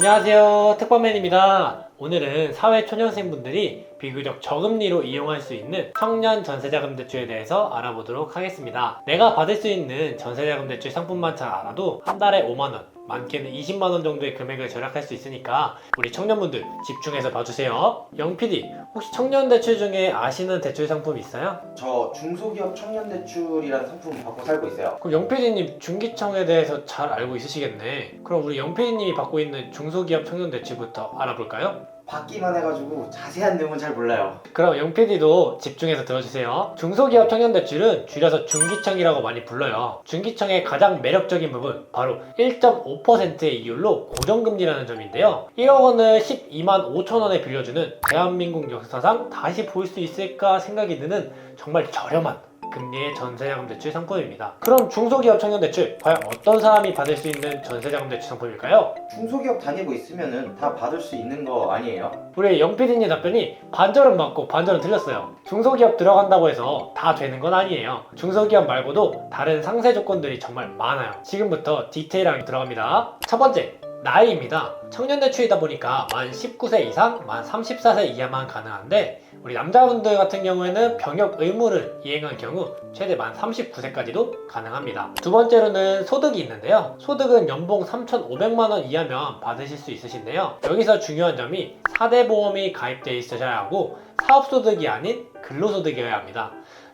안녕하세요. 특파맨입니다. 오늘은 사회초년생분들이 비교적 저금리로 이용할 수 있는 청년 전세자금 대출에 대해서 알아보도록 하겠습니다. 내가 받을 수 있는 전세자금 대출 상품만 잘 알아도 한 달에 5만원, 많게는 20만 원 정도의 금액을 절약할 수 있으니까 우리 청년분들 집중해서 봐주세요. 영PD, 혹시 청년 대출 중에 아시는 대출 상품 있어요? 저 중소기업 청년 대출이라는 상품 받고 살고 있어요. 그럼 영PD님 중기청에 대해서 잘 알고 있으시겠네. 그럼 우리 영PD님이 받고 있는 중소기업 청년 대출부터 알아볼까요? 받기만 해가지고 자세한 내용은 잘 몰라요. 그럼 영PD도 집중해서 들어주세요. 중소기업 청년대출은 줄여서 중기청이라고 많이 불러요. 중기청의 가장 매력적인 부분 바로 1.5%의 이율로 고정금리라는 점인데요. 1억 원을 12만 5천 원에 빌려주는 대한민국 역사상 다시 볼 수 있을까 생각이 드는 정말 저렴한 금리의 전세자금 대출 상품입니다. 그럼 중소기업 청년 대출 과연 어떤 사람이 받을 수 있는 전세자금 대출 상품일까요? 중소기업 다니고 있으면은 다 받을 수 있는 거 아니에요? 우리 영PD님 답변이 반절은 맞고 반절은 틀렸어요. 중소기업 들어간다고 해서 다 되는 건 아니에요. 중소기업 말고도 다른 상세 조건들이 정말 많아요. 지금부터 디테일하게 들어갑니다. 첫 번째, 나이입니다. 청년대 출이다 보니까 만 19세 이상, 만 34세 이하만 가능한데 우리 남자분들 같은 경우에는 병역 의무를 이행한 경우 최대 만 39세까지도 가능합니다. 두 번째로는 소득이 있는데요. 소득은 연봉 3,500만 원 이하면 받으실 수 있으신데요. 여기서 중요한 점이 4대 보험이 가입되어 있으셔야 하고 사업소득이 아닌 근로소득이어야 합니다.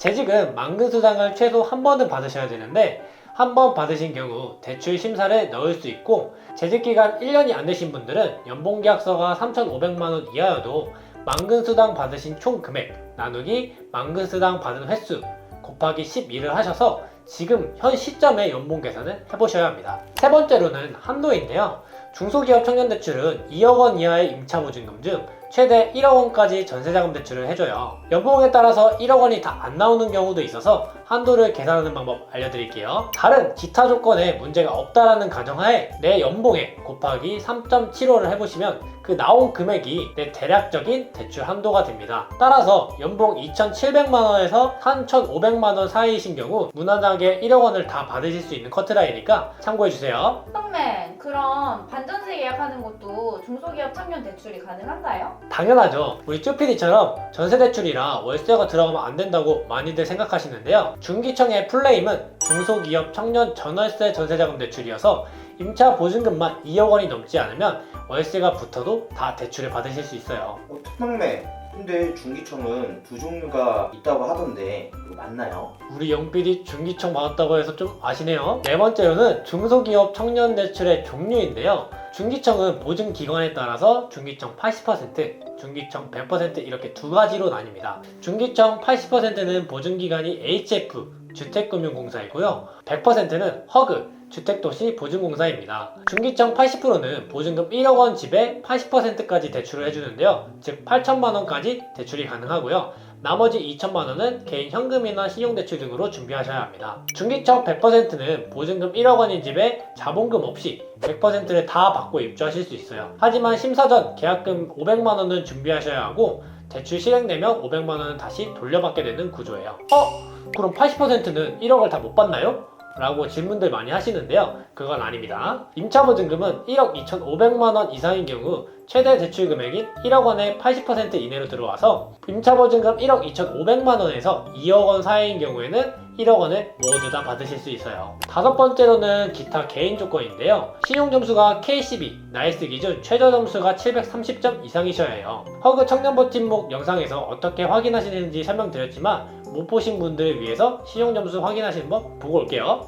재직은 만근수당을 최소 한 번은 받으셔야 되는데 한 번 받으신 경우 대출 심사를 넣을 수 있고 재직기간 1년이 안 되신 분들은 연봉계약서가 3,500만 원 이하여도 만근수당 받으신 총 금액 나누기 만근수당 받은 횟수 곱하기 12를 하셔서 지금 현 시점의 연봉 계산을 해보셔야 합니다. 세 번째로는 한도인데요. 중소기업 청년대출은 2억 원 이하의 임차보증금 중 최대 1억 원까지 전세자금 대출을 해줘요. 연봉에 따라서 1억 원이 다 안 나오는 경우도 있어서 한도를 계산하는 방법 알려드릴게요. 다른 기타 조건에 문제가 없다라는 가정하에 내 연봉에 곱하기 3.75를 해보시면 그 나온 금액이 내 대략적인 대출 한도가 됩니다. 따라서 연봉 2,700만 원에서 3,500만 원 사이이신 경우 무난하게 1억 원을 다 받으실 수 있는 커트라이니까 참고해주세요. 선배, 그럼 반전세 예약하는 것도 중소기업 청년 대출이 가능한가요? 당연하죠. 우리 쭈피디처럼 전세대출이라 월세가 들어가면 안 된다고 많이들 생각하시는데요. 중기청의 플레임은 중소기업 청년 전월세 전세자금 대출이어서 임차 보증금만 2억 원이 넘지 않으면 월세가 붙어도 다 대출을 받으실 수 있어요. 어, 특mak매. 근데 중기청은 두 종류가 있다고 하던데 이거 맞나요? 우리 영필이 중기청 받았다고 해서 좀 아시네요. 네 번째로는 중소기업 청년 대출의 종류인데요. 중기청은 보증 기관에 따라서 중기청 80%, 중기청 100% 이렇게 두 가지로 나뉩니다. 중기청 80%는 보증 기관이 HF 주택금융공사이고요. 100%는 허그 주택도시 보증공사입니다. 중기청 80%는 보증금 1억 원 집에 80%까지 대출을 해주는데요. 즉 8천만 원까지 대출이 가능하고요. 나머지 2천만 원은 개인 현금이나 신용대출 등으로 준비하셔야 합니다. 중기청 100%는 보증금 1억 원인 집에 자본금 없이 100%를 다 받고 입주하실 수 있어요. 하지만 심사 전 계약금 500만 원은 준비하셔야 하고 대출 실행되면 500만 원은 다시 돌려받게 되는 구조예요. 어? 그럼 80%는 1억을 다 못 받나요? 라고 질문들 많이 하시는데요. 그건 아닙니다. 임차 보증금은 1억 2,500만 원 이상인 경우 최대 대출 금액인 1억 원의 80% 이내로 들어와서 임차 보증금 1억 2,500만 원에서 2억 원 사이인 경우에는 1억 원을 모두 다 받으실 수 있어요. 다섯 번째로는 기타 개인 조건인데요. 신용 점수가 K12, 나이스 기준 최저 점수가 730점 이상이셔야 해요. 허그 청년 버팀목 영상에서 어떻게 확인하시는지 설명드렸지만 못 보신 분들을 위해서 신용 점수 확인하시는 법 보고 올게요.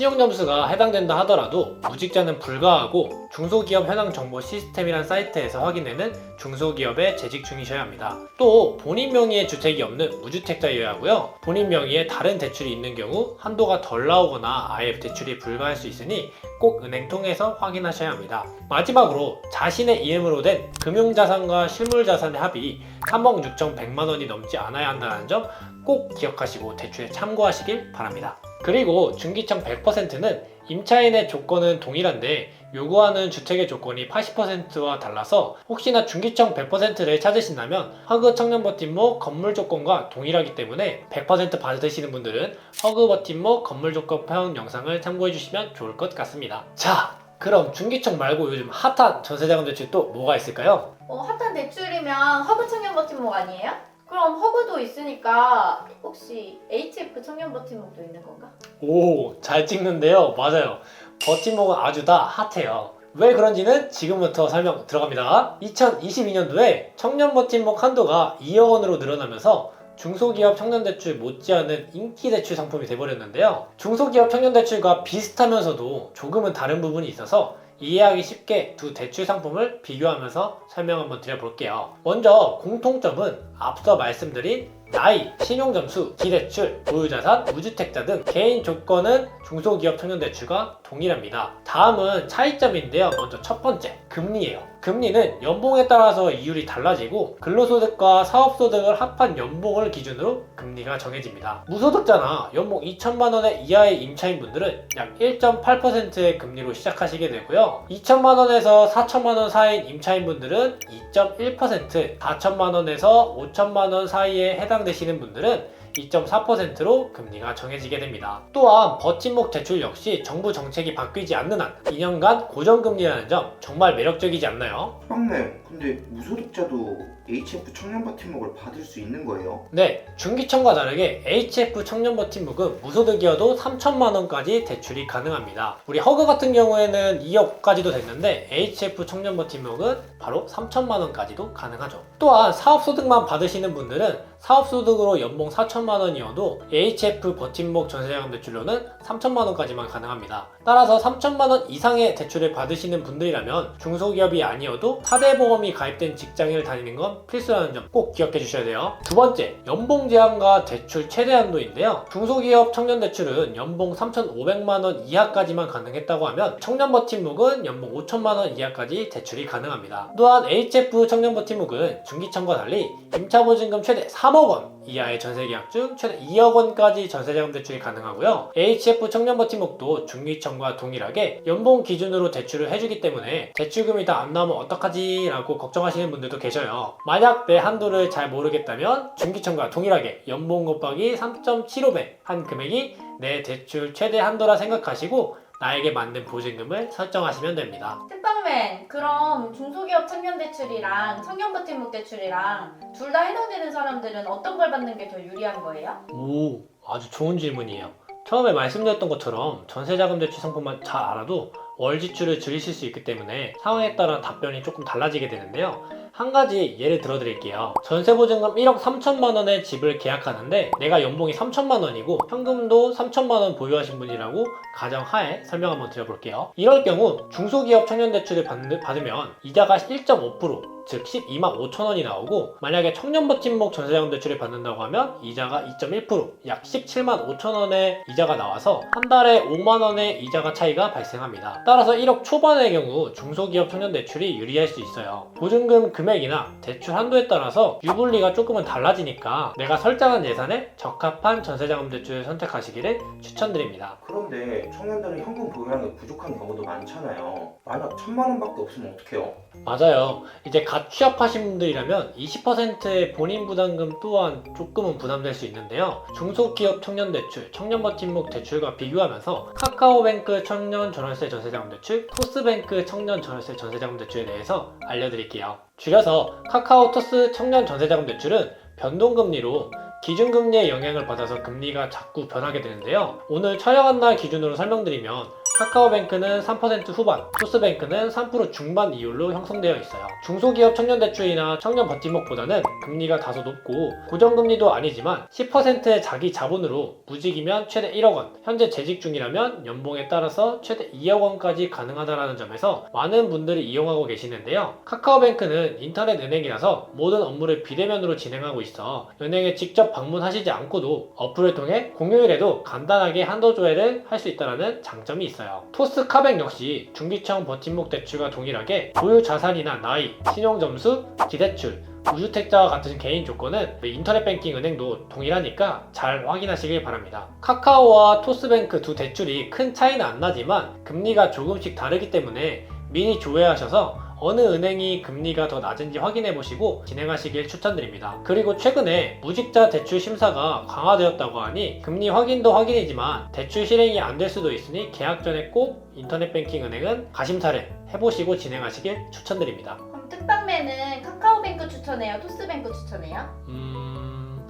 신용 점수가 해당된다 하더라도 무직자는 불가하고 중소기업 현황 정보 시스템이란 사이트에서 확인되는 중소기업에 재직 중이셔야 합니다. 또 본인 명의의 주택이 없는 무주택자여야 하고요. 본인 명의의 다른 대출이 있는 경우 한도가 덜 나오거나 아예 대출이 불가할 수 있으니 꼭 은행 통해서 확인하셔야 합니다. 마지막으로 자신의 이름으로 된 금융자산과 실물자산의 합이 3억 6,100만 원이 넘지 않아야 한다는 점 꼭 기억하시고 대출에 참고하시길 바랍니다. 그리고 중기청 100%는 임차인의 조건은 동일한데 요구하는 주택의 조건이 80%와 달라서 혹시나 중기청 100%를 찾으신다면 허그 청년 버팀목 건물 조건과 동일하기 때문에 100% 받으시는 분들은 허그 버팀목 건물 조건 편 영상을 참고해 주시면 좋을 것 같습니다. 자, 그럼 중기청 말고 요즘 핫한 전세자금 대출 또 뭐가 있을까요? 어, 핫한 대출이면 허브 청년 버팀목 아니에요? 그럼 허브도 있으니까 혹시 HF 청년 버팀목도 있는 건가? 오, 잘 찍는데요. 맞아요. 버팀목은 아주 다 핫해요. 왜 그런지는 지금부터 설명 들어갑니다. 2022년도에 청년 버팀목 한도가 2억 원으로 늘어나면서 중소기업 청년대출 못지않은 인기 대출 상품이 돼버렸는데요. 중소기업 청년대출과 비슷하면서도 조금은 다른 부분이 있어서 이해하기 쉽게 두 대출 상품을 비교하면서 설명 한번 드려볼게요. 먼저 공통점은 앞서 말씀드린 나이, 신용점수, 기대출, 보유자산, 무주택자 등 개인 조건은 중소기업 청년대출과 동일합니다. 다음은 차이점인데요. 먼저 첫 번째, 금리예요. 금리는 연봉에 따라서 이율이 달라지고 근로소득과 사업소득을 합한 연봉을 기준으로 금리가 정해집니다. 무소득자나 연봉 2천만 원의 이하의 임차인분들은 약 1.8%의 금리로 시작하시게 되고요. 2천만 원에서 4천만 원 사이인 임차인분들은 2.1%, 4천만 원에서 5천만 원 사이에 해당 되시는 분들은 2.4%로 금리가 정해지게 됩니다. 또한 버팀목 대출 역시 정부 정책이 바뀌지 않는 한 2년간 고정금리라는 점 정말 매력적이지 않나요? 형님, 근데 무소득자도 HF 청년 버팀목을 받을 수 있는 거예요? 네, 중기청과 다르게 HF 청년 버팀목은 무소득이어도 3천만 원까지 대출이 가능합니다. 우리 허그 같은 경우에는 2억까지도 됐는데 HF 청년 버팀목은 바로 3천만 원까지도 가능하죠. 또한 사업소득만 받으시는 분들은 사업소득으로 연봉 4천만 원이어도 HF 버팀목 전세자금 대출로는 3천만 원까지만 가능합니다. 따라서 3천만 원 이상의 대출을 받으시는 분들이라면 중소기업이 아니어도 4대 보험이 가입된 직장인을 다니는 건 필수라는 점 꼭 기억해 주셔야 돼요. 두 번째, 연봉 제한과 대출 최대 한도인데요. 중소기업 청년 대출은 연봉 3,500만 원 이하까지만 가능했다고 하면 청년 버팀목은 연봉 5천만 원 이하까지 대출이 가능합니다. 또한 HF 청년 버팀목은 중기청과 달리 임차보증금 최대 3억 원 이하의 전세계약 중 최대 2억 원까지 전세자금 대출이 가능하고요. HF 청년 버팀목도 중기청과 동일하게 연봉 기준으로 대출을 해주기 때문에 대출금이 다 안 나오면 어떡하지? 라고 걱정하시는 분들도 계셔요. 만약 내 한도를 잘 모르겠다면 중기청과 동일하게 연봉 곱하기 3.75배 한 금액이 내 대출 최대 한도라 생각하시고 나에게 맞는 보증금을 설정하시면 됩니다. 특방맨 그럼 중소기업 청년 대출이랑 청년 버팀목 대출이랑 둘 다 해당되는 사람들은 어떤 걸 받는 게 더 유리한 거예요? 오, 아주 좋은 질문이에요. 처음에 말씀드렸던 것처럼 전세자금 대출 상품만 잘 알아도 월 지출을 줄이실 수 있기 때문에 상황에 따라 답변이 조금 달라지게 되는데요. 한 가지 예를 들어 드릴게요. 전세보증금 1억 3천만 원의 집을 계약하는데 내가 연봉이 3천만 원이고 현금도 3천만 원 보유하신 분이라고 가정하에 설명 한번 드려볼게요. 이럴 경우 중소기업 청년대출을 받으면 이자가 1.5%, 즉 12만 5천 원이 나오고 만약에 청년 버팀목 전세자금 대출을 받는다고 하면 이자가 2.1%, 약 17만 5천 원의 이자가 나와서 한 달에 5만 원의 이자가 차이가 발생합니다. 따라서 1억 초반의 경우 중소기업 청년 대출이 유리할 수 있어요. 보증금 금액 이나 대출 한도에 따라서 유불리가 조금은 달라지니까 내가 설정한 예산에 적합한 전세자금 대출을 선택하시기를 추천드립니다. 그런데 청년들은 현금 게 부족한 경우도 많잖아요. 만약 천만 원밖에 없으면 어떡해요? 맞아요. 이제 갓 취업하신 분들이라면 20%의 본인 부담금 또한 조금은 부담될 수 있는데요. 중소기업 청년 대출, 청년 버팀목 대출과 비교하면서 카카오뱅크 청년 전월세 전세자금 대출, 토스뱅크 청년 전월세 전세자금 대출에 대해서 알려드릴게요. 줄여서 카카오 토스 청년 전세자금 대출은 변동금리로 기준금리의 영향을 받아서 금리가 자꾸 변하게 되는데요. 오늘 촬영한 날 기준으로 설명드리면 카카오뱅크는 3% 후반, 토스뱅크는 3% 중반 이율로 형성되어 있어요. 중소기업 청년대출이나 청년 버팀목보다는 금리가 다소 높고 고정금리도 아니지만 10%의 자기 자본으로 무직이면 최대 1억 원, 현재 재직 중이라면 연봉에 따라서 최대 2억 원까지 가능하다는 점에서 많은 분들이 이용하고 계시는데요. 카카오뱅크는 인터넷 은행이라서 모든 업무를 비대면으로 진행하고 있어 은행에 직접 방문하시지 않고도 어플을 통해 공휴일에도 간단하게 한도 조회를 할 수 있다는 장점이 있어요. 토스카뱅 역시 중기청 버팀목 대출과 동일하게 보유 자산이나 나이, 신용 점수, 기대출, 무주택자와 같은 개인 조건은 인터넷 뱅킹 은행도 동일하니까 잘 확인하시길 바랍니다. 카카오와 토스뱅크 두 대출이 큰 차이는 안 나지만 금리가 조금씩 다르기 때문에 미리 조회하셔서 어느 은행이 금리가 더 낮은지 확인해 보시고 진행하시길 추천드립니다. 그리고 최근에 무직자 대출 심사가 강화되었다고 하니 금리 확인도 확인이지만 대출 실행이 안 될 수도 있으니 계약 전에 꼭 인터넷 뱅킹 은행은 가심사를 해보시고 진행하시길 추천드립니다. 그럼 특방맨은 카카오뱅크 추천해요? 토스뱅크 추천해요? 음,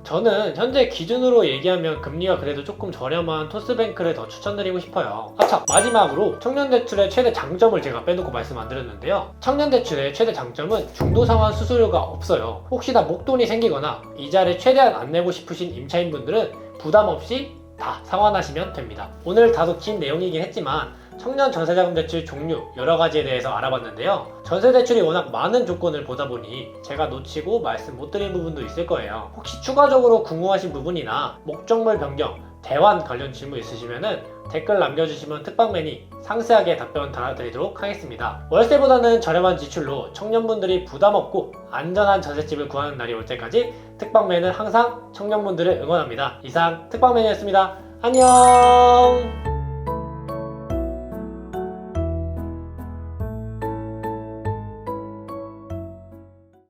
저는 현재 기준으로 얘기하면 금리가 그래도 조금 저렴한 토스뱅크를 더 추천드리고 싶어요. 아차, 마지막으로 청년대출의 최대 장점을 제가 빼놓고 말씀 안 드렸는데요. 청년대출의 최대 장점은 중도 상환 수수료가 없어요. 혹시나 목돈이 생기거나 이자를 최대한 안 내고 싶으신 임차인분들은 부담 없이 다 상환하시면 됩니다. 오늘 다소 긴 내용이긴 했지만 청년 전세자금 대출 종류 여러 가지에 대해서 알아봤는데요. 전세 대출이 워낙 많은 조건을 보다 보니 제가 놓치고 말씀 못 드린 부분도 있을 거예요. 혹시 추가적으로 궁금하신 부분이나 목적물 변경, 대환 관련 질문 있으시면은 댓글 남겨주시면 특방맨이 상세하게 답변 달아드리도록 하겠습니다. 월세보다는 저렴한 지출로 청년분들이 부담 없고 안전한 전셋집을 구하는 날이 올 때까지 특방맨은 항상 청년분들을 응원합니다. 이상 특방맨이었습니다. 안녕!